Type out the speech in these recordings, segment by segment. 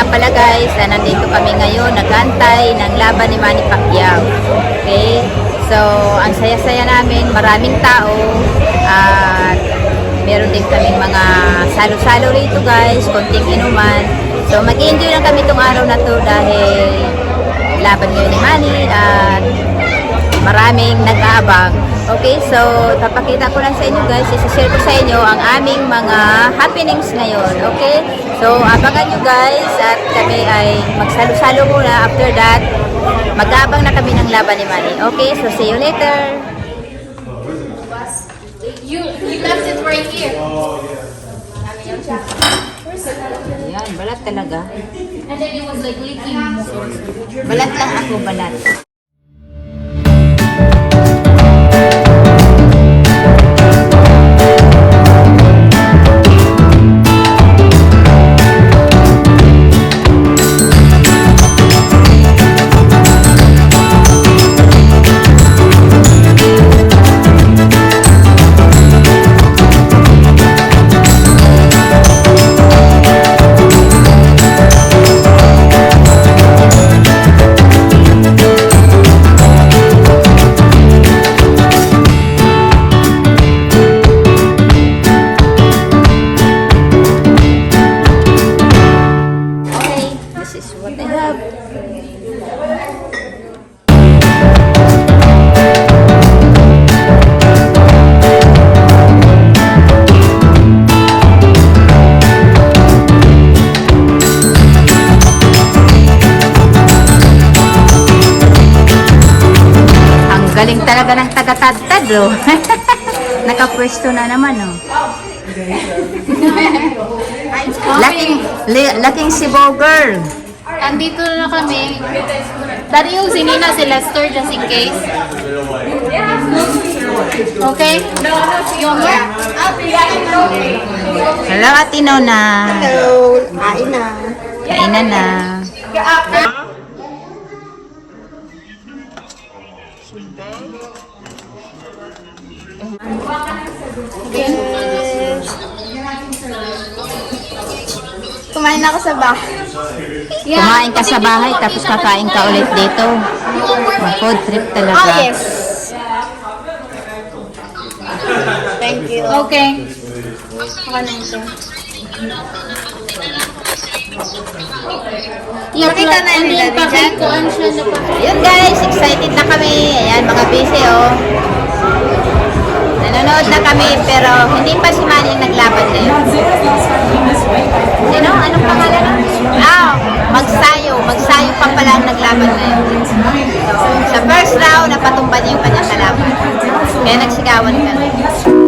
nga pala guys, ah, nandito kami ngayon, nagantay ng laban ni Manny Pacquiao. Okay? So, ang saya-saya namin, maraming tao, at meron din kaming mga salo-salo rito guys, konting inuman. So, mag-enjoy lang kami itong araw na to dahil laban ngayon ni Manny at maraming nag-aabang. Okay, so papakita ko lang sa inyo guys, isi-share ko sa inyo ang aming mga happenings ngayon. Okay, so abangan nyo guys at kami ay magsalo-salo muna. After that, mag-aabang na kami ng laban ni Manny. Okay, so see you later. You you left it right here. Yan, balat talaga. And then it was like leaking. Balat lang ako, balat. Oh. Nakapwesto na naman, oh. Laking, li- laking Cebu girl. Andito na kami. Dati yung sinina si Lester just in case. Okay? Yung Hello, Ate Nona. Hello, kain na. Kainan na. Kumain ako sa bahay. Kumain ka sa bahay, tapos kakain ka ulit dito. Mag-food trip talaga. Oh, yes. Thank you. Okay. Ako na ito. Nakita na nila di dyan? pa. Yun guys, excited na kami. Ayan, mga busy oh. Nanonood na kami, pero hindi pa si Manny naglaban ngayon. Ang naglaban ngayon. So, sa first round, napatumba niya yung kanyang kalaban. Kaya nagsigawan kami.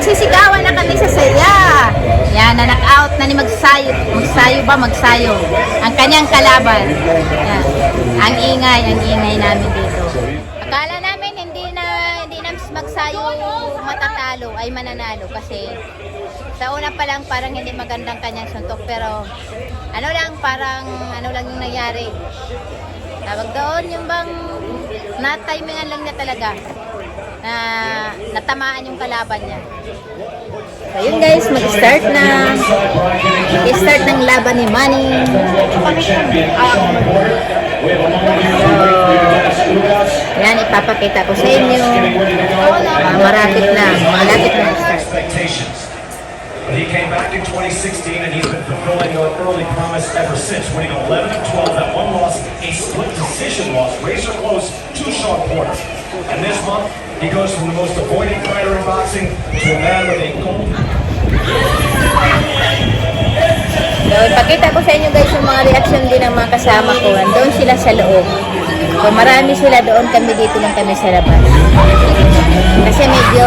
Nagsisigawan na kami sa saya. Yan, na knockout na ni Magsayo. Magsayo ba? Magsayo. Ang kanyang kalaban. Yan. Ang ingay, ang ingay namin dito. Akala namin hindi na hindi na Magsayo matatalo ay mananalo kasi sa una pa lang parang hindi magandang kanyang suntok pero ano lang parang ano lang yung nangyari. Tawag doon yung bang na-timingan lang niya talaga na natamaan yung kalaban niya. So yun guys, mag-start na. Mag-start ng laban ni Manny. Yan, ipapakita ko sa inyo. Ah, marapit na. Malapit na start. But he came back in 2016 and he's been fulfilling an early promise ever since, winning 11 of 12, that one loss, a split decision loss, razor close to Sean Porter. And this month, he goes from the most avoided fighter in boxing to a man with a gold So, ipakita ko sa inyo guys yung mga reaction din ng mga kasama ko. Doon sila sa loob. So, marami sila doon. Kami dito lang kami sa labas. Kasi medyo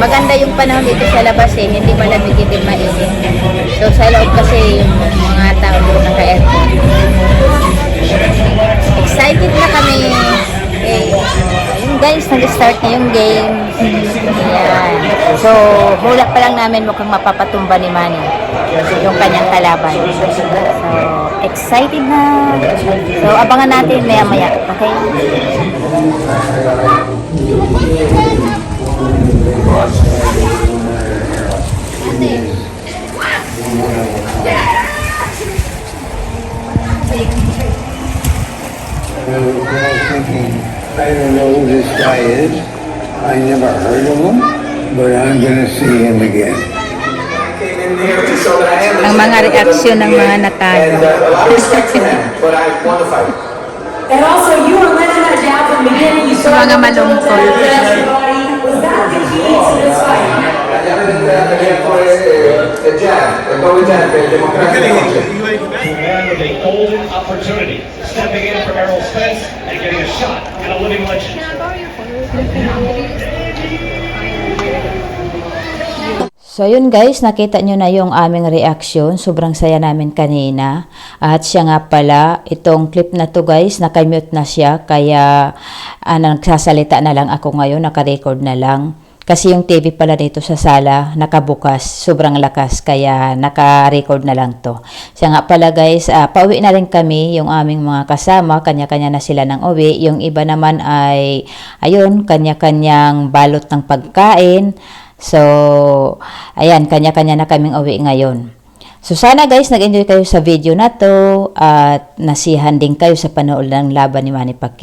maganda yung panahon dito sa labas eh. Hindi malamig, hindi mainit. So, sa loob kasi yung mga tao doon naka-aircon. Excited na kami. Guys, nag-start na yung game. Ayan. So, mula pa lang namin mukhang mapapatumba ni Manny yung kanyang kalaban. So, excited na. So, abangan natin maya-maya. Okay? Was thinking, I don't know who this guy is. I never heard of him, but I'm gonna see him again. Ang mga reaksyon ng mga natalo. And uh, also, you were letting that down from the beginning. You saw Mga everybody. Was that the key to this fight? Allá me tenía por with a golden opportunity, stepping in for Errol Spence and getting a shot at a living legend. So yun guys, nakita nyo na yung aming reaksyon. Sobrang saya namin kanina. At siya nga pala, itong clip na to guys, nakamute na siya. Kaya ah, nagsasalita na lang ako ngayon, nakarecord na lang. Kasi yung TV pala dito sa sala, nakabukas, sobrang lakas, kaya naka-record na lang to. Siya nga pala guys, ah, pauwi na rin kami, yung aming mga kasama, kanya-kanya na sila ng uwi. Yung iba naman ay, ayun, kanya-kanyang balot ng pagkain. So, ayan, kanya-kanya na kaming uwi ngayon. So, sana guys, nag-enjoy kayo sa video na to at nasihan din kayo sa panood ng laban ni Manny Pacquiao.